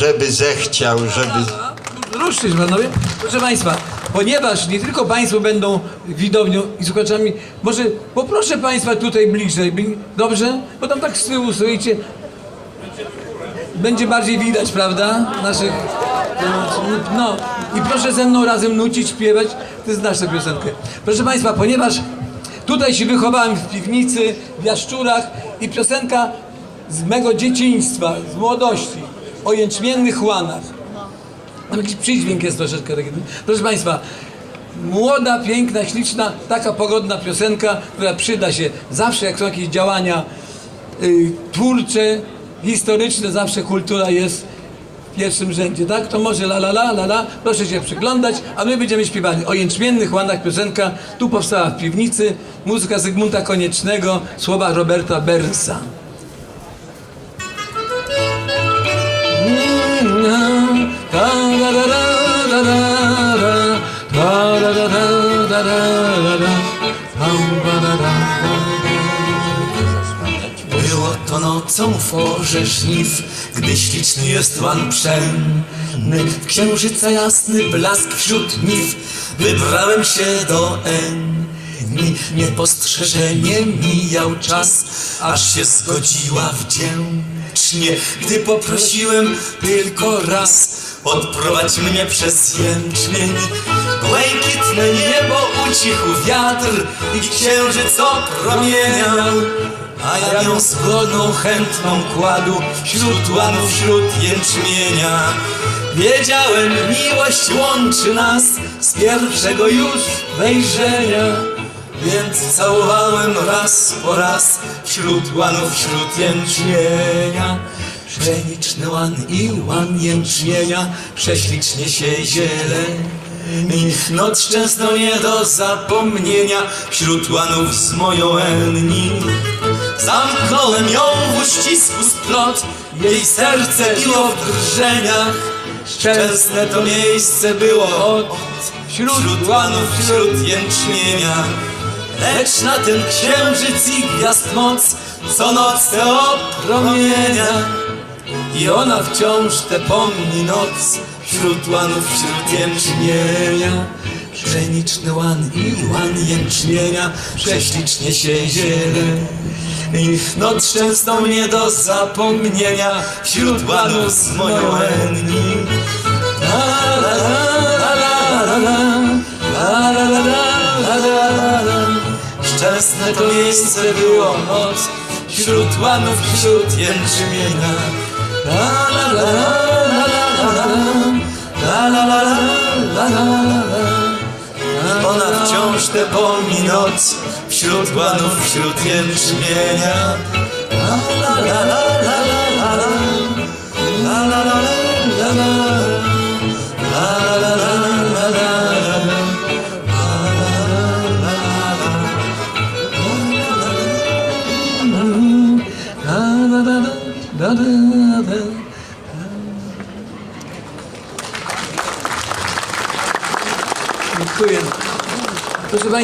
żeby zechciał, żeby... Ruszcie się panowie. Proszę Państwa, ponieważ nie tylko Państwo będą widownią i słuchaczami, może poproszę Państwa tutaj bliżej, bli- dobrze? Bo tam tak z tyłu stoicie. Będzie bardziej widać, prawda? Naszych... No i proszę ze mną razem nucić, śpiewać. To jest nasza piosenkę. Proszę Państwa, ponieważ tutaj się wychowałem w piwnicy, w Jaszczurach i piosenka z mego dzieciństwa, z młodości, o jęczmiennych łanach. Tam jakiś przydźwięk jest troszeczkę taki. Proszę Państwa, młoda, piękna, śliczna, taka pogodna piosenka, która przyda się zawsze, jak są jakieś działania y, twórcze, historyczne, zawsze kultura jest w pierwszym rzędzie, tak? To może la la la la la, proszę się przyglądać, a my będziemy śpiewali o jęczmiennych łanach piosenka, tu powstała w piwnicy, muzyka Zygmunta Koniecznego, słowa Roberta Bernsa. Było to nocą w porze gdy śliczny jest łan pszenny. W księżyca jasny blask wśród niw, wybrałem się do N. Ni- Niepostrzeżenie mijał czas, aż się zgodziła gdy poprosiłem tylko raz. Odprowadź mnie przez jęczmień Błękitne niebo ucichł wiatr I księżyc opromieniał. A ja ją zgodną, chętną kładł Wśród łanów, wśród jęczmienia. Wiedziałem, miłość łączy nas Z pierwszego już wejrzenia Więc całowałem raz po raz Wśród łanów, wśród jęczmienia. Pszeniczny łan i łan jęczmienia Prześlicznie się zieleni. Noc często nie do zapomnienia Wśród łanów z moją enni. Zamknąłem ją w uścisku splot Jej serce biło w drżeniach Szczęsne to miejsce było od Wśród, łanów, wśród jęczmienia Lecz na ten księżyc i gwiazd moc Co noc te opromienia. I ona wciąż te pomni noc Wśród łanów, wśród jęczmienia. Pszeniczny łan i łan jęczmienia Prześlicznie się zieleni Noc często mnie do zapomnienia Wśród łanów z moją enni. La la la la la la Jasne to miejsce było noc Wśród łanów, wśród jęczmienia La la la la la la la La la la la la Ona wciąż te pomni noc Wśród łanów, wśród jęczmienia La la la la la la la La la la la la la Dziękuję. Proszę Państwa.